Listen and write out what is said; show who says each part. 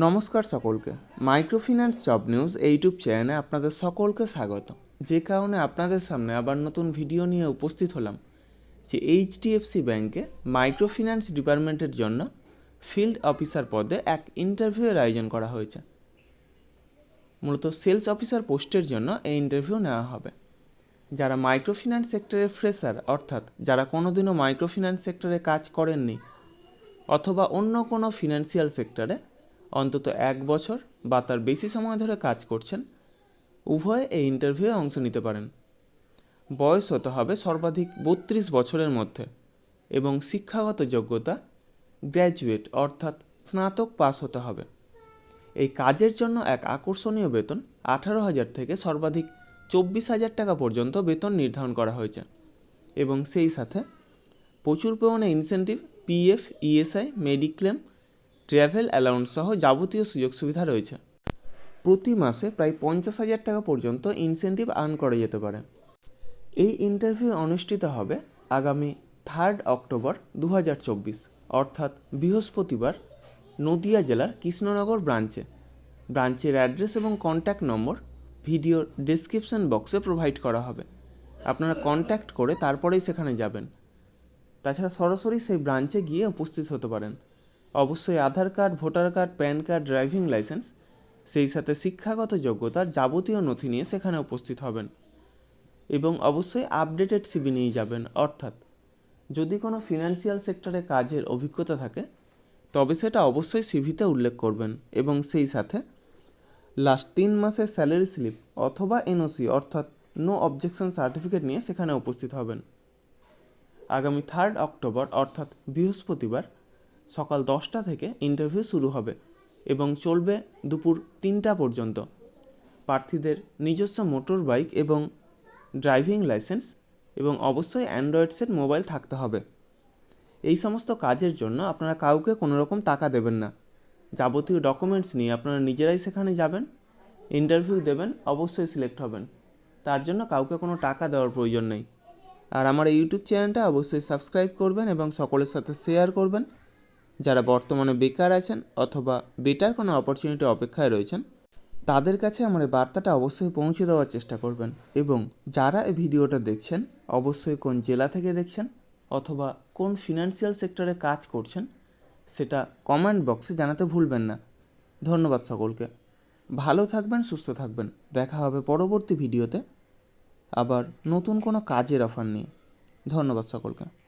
Speaker 1: নমস্কার সকলকে। Microfinance job news YouTube চ্যানেলে আপনাদের সকলকে স্বাগত। যে কারণে আপনাদের সামনে আবার নতুন ভিডিও নিয়ে উপস্থিত হলাম যে এইচডিএফসি ব্যাংকে মাইক্রোফিন্যান্স ডিপার্টমেন্টের জন্য ফিল্ড অফিসার পদে এক ইন্টারভিউয়ের আয়োজন করা হয়েছে। মূলত সেলস অফিসার পোস্টের জন্য এই ইন্টারভিউ নেওয়া হবে। যারা মাইক্রোফিন্যান্স সেক্টরের ফ্রেশার, অর্থাৎ যারা কোনোদিনও মাইক্রোফিন্যান্স সেক্টরে কাজ করেননি অথবা অন্য কোনো ফিনান্সিয়াল সেক্টরে অন্তত এক বছর বা তার বেশি সময় ধরে কাজ করছেন, উভয়ে এই ইন্টারভিউয়ে অংশ নিতে পারেন। বয়স হতে হবে সর্বাধিক বত্রিশ বছরের মধ্যে এবং শিক্ষাগত যোগ্যতা গ্র্যাজুয়েট অর্থাৎ স্নাতক পাস হতে হবে। এই কাজের জন্য এক আকর্ষণীয় বেতন আঠারো হাজার থেকে সর্বাধিক চব্বিশ হাজার টাকা পর্যন্ত বেতন নির্ধারণ করা হয়েছে এবং সেই সাথে প্রচুর পরিমাণে incentive PF ESI mediclaim travel allowance সহ যাবতীয় সুযোগ সুবিধা রয়েছে। প্রতি মাসে প্রায় পঞ্চাশ হাজার টাকা পর্যন্ত ইনসেন্টিভ আর্ন করা যেতে পারে। এই ইন্টারভিউ অনুষ্ঠিত হবে আগামী থার্ড অক্টোবর দু হাজার চব্বিশ, অর্থাৎ বৃহস্পতিবার নদিয়া জেলার কৃষ্ণনগর ব্রাঞ্চে। ব্রাঞ্চের অ্যাড্রেস এবং কন্ট্যাক্ট নম্বর ভিডিওর ডেসক্রিপশন বক্সে প্রোভাইড করা হবে। আপনারা কন্ট্যাক্ট করে তারপরেই সেখানে যাবেন। তাছাড়া সরাসরি সেই ব্রাঞ্চে গিয়ে উপস্থিত হতে পারেন। অবশ্যই Aadhaar card, voter card, PAN card, driving licence, সেই সাথে শিক্ষাগত যোগ্যতার যাবতীয় নথি নিয়ে সেখানে উপস্থিত হবেন এবং অবশ্যই আপডেটেড সিবি নিয়ে যাবেন। অর্থাৎ যদি কোনো ফিনান্সিয়াল সেক্টরে কাজের অভিজ্ঞতা থাকে, তবে সেটা অবশ্যই সিভিতে উল্লেখ করবেন এবং সেই সাথে লাস্ট তিন মাসের স্যালারি স্লিপ অথবা এনওসি অর্থাৎ নো অবজেকশন সার্টিফিকেট নিয়ে সেখানে উপস্থিত হবেন। আগামী থার্ড অক্টোবর অর্থাৎ বৃহস্পতিবার সকাল দশটা থেকে ইন্টারভিউ শুরু হবে এবং চলবে দুপুর তিনটা পর্যন্ত। প্রার্থীদের নিজস্ব মোটর বাইক এবং ড্রাইভিং লাইসেন্স এবং অবশ্যই অ্যান্ড্রয়েড সেট মোবাইল থাকতে হবে। এই সমস্ত কাজের জন্য আপনারা কাউকে কোনো রকম টাকা দেবেন না। যাবতীয় ডকুমেন্টস নিয়ে আপনারা নিজেরাই সেখানে যাবেন ইন্টারভিউ দেবেন, অবশ্যই সিলেক্ট হবেন। তার জন্য কাউকে কোনো টাকা দেওয়ার প্রয়োজন নেই। আর আমার ইউটিউব চ্যানেলটা অবশ্যই সাবস্ক্রাইব করবেন এবং সকলের সাথে শেয়ার করবেন। যারা বর্তমানে বেকার আছেন অথবা বেটার কোনো অপরচুনিটি অপেক্ষায় রয়েছেন, তাদের কাছে আমার এই বার্তাটা অবশ্যই পৌঁছে দেওয়ার চেষ্টা করবেন এবং যারা এই ভিডিওটা দেখছেন, অবশ্যই কোন জেলা থেকে দেখছেন অথবা কোন ফিনান্সিয়াল সেক্টরে কাজ করছেন, সেটা কমেন্ট বক্সে জানাতে ভুলবেন না। ধন্যবাদ সকলকে। ভালো থাকবেন, সুস্থ থাকবেন। দেখা হবে পরবর্তী ভিডিওতে। আবার নতুন কোনো কাজের অফার নিয়ে। ধন্যবাদ সকলকে।